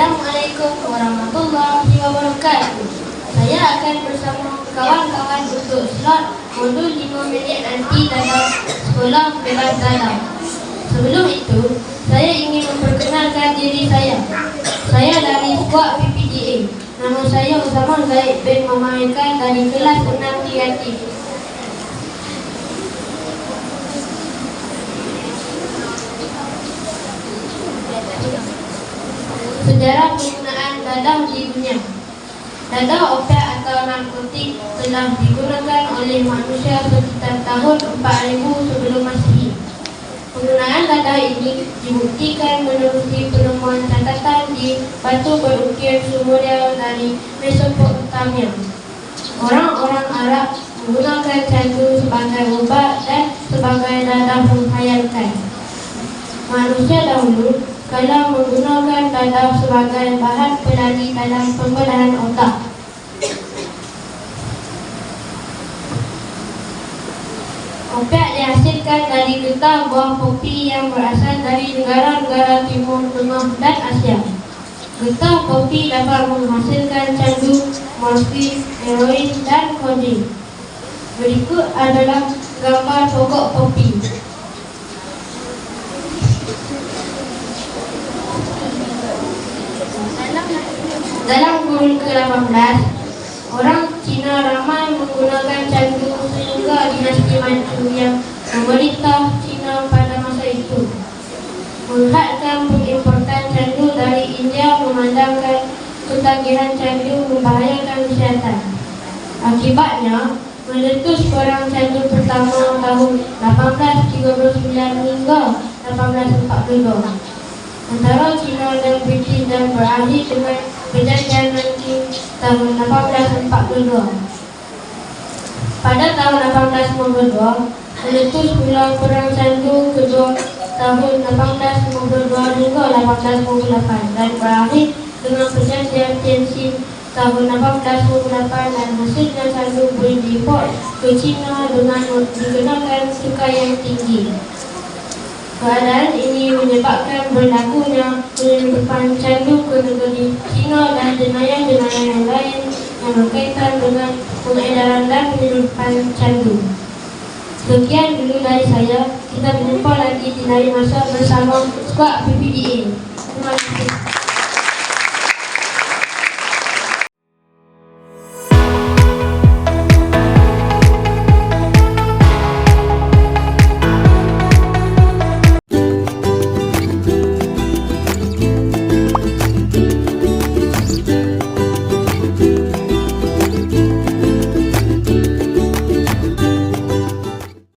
Assalamualaikum warahmatullahi wabarakatuh. Saya akan bersama kawan-kawan untuk slot modul 5 minit nanti dalam sekolah bebas dalam. Sebelum itu, saya ingin memperkenalkan diri saya. Saya dari sekolah PPDA. Nama saya Usama Zaid bin Mamaikan dari kelas 6 kreatif. Sejarah penggunaan dadah di dunia. Dadah opiat atau narkotik telah digunakan oleh manusia sekitar tahun 4000 sebelum Masihi. Penggunaan dadah ini dibuktikan menerusi penemuan catatan di batu berukir Sumeria dari Mesopotamia. Orang-orang Arab menggunakan candu sebagai ubat dan sebagai dadah menghayalkan. Manusia dahulu kalau menggunakan dadah sebagai bahan pelari dalam pembelahan otak. Opiat dihasilkan dari getah buah kopi yang berasal dari negara-negara Timur Tengah dan Asia. Getah kopi dapat menghasilkan candu, morfin, heroin dan kodin. Berikut adalah gambar pokok kopi. Dalam kurun ke-18, orang Cina ramai menggunakan candu sehingga dinasti Manchu yang memerintah Cina pada masa itu. Menghadkan pengimportan candu dari India memandangkan ketagihan candu membahayakan kesihatan. Akibatnya, meletus perang candu pertama tahun 1839 hingga 1842. Antara British dan berakhir dengan perjanjian Nanking tahun 1842. Pada tahun 1852, meletus pula perang candu kedua tahun 1852 hingga 1858 dan berakhir dengan perjanjian Tianjin tahun 1858 dan hasilnya candu boleh diimport ke China dengan dikenakan cukai yang tinggi. Keadaan ini menyebabkan berlakunya penyelundupan candu ke negeri China dan lain yang berkaitan dengan pengedaran dan penyelundupan candu. Sekian dulu dari saya. Kita berjumpa lagi di lain masa bersama Skuad PPDA. Terima kasih.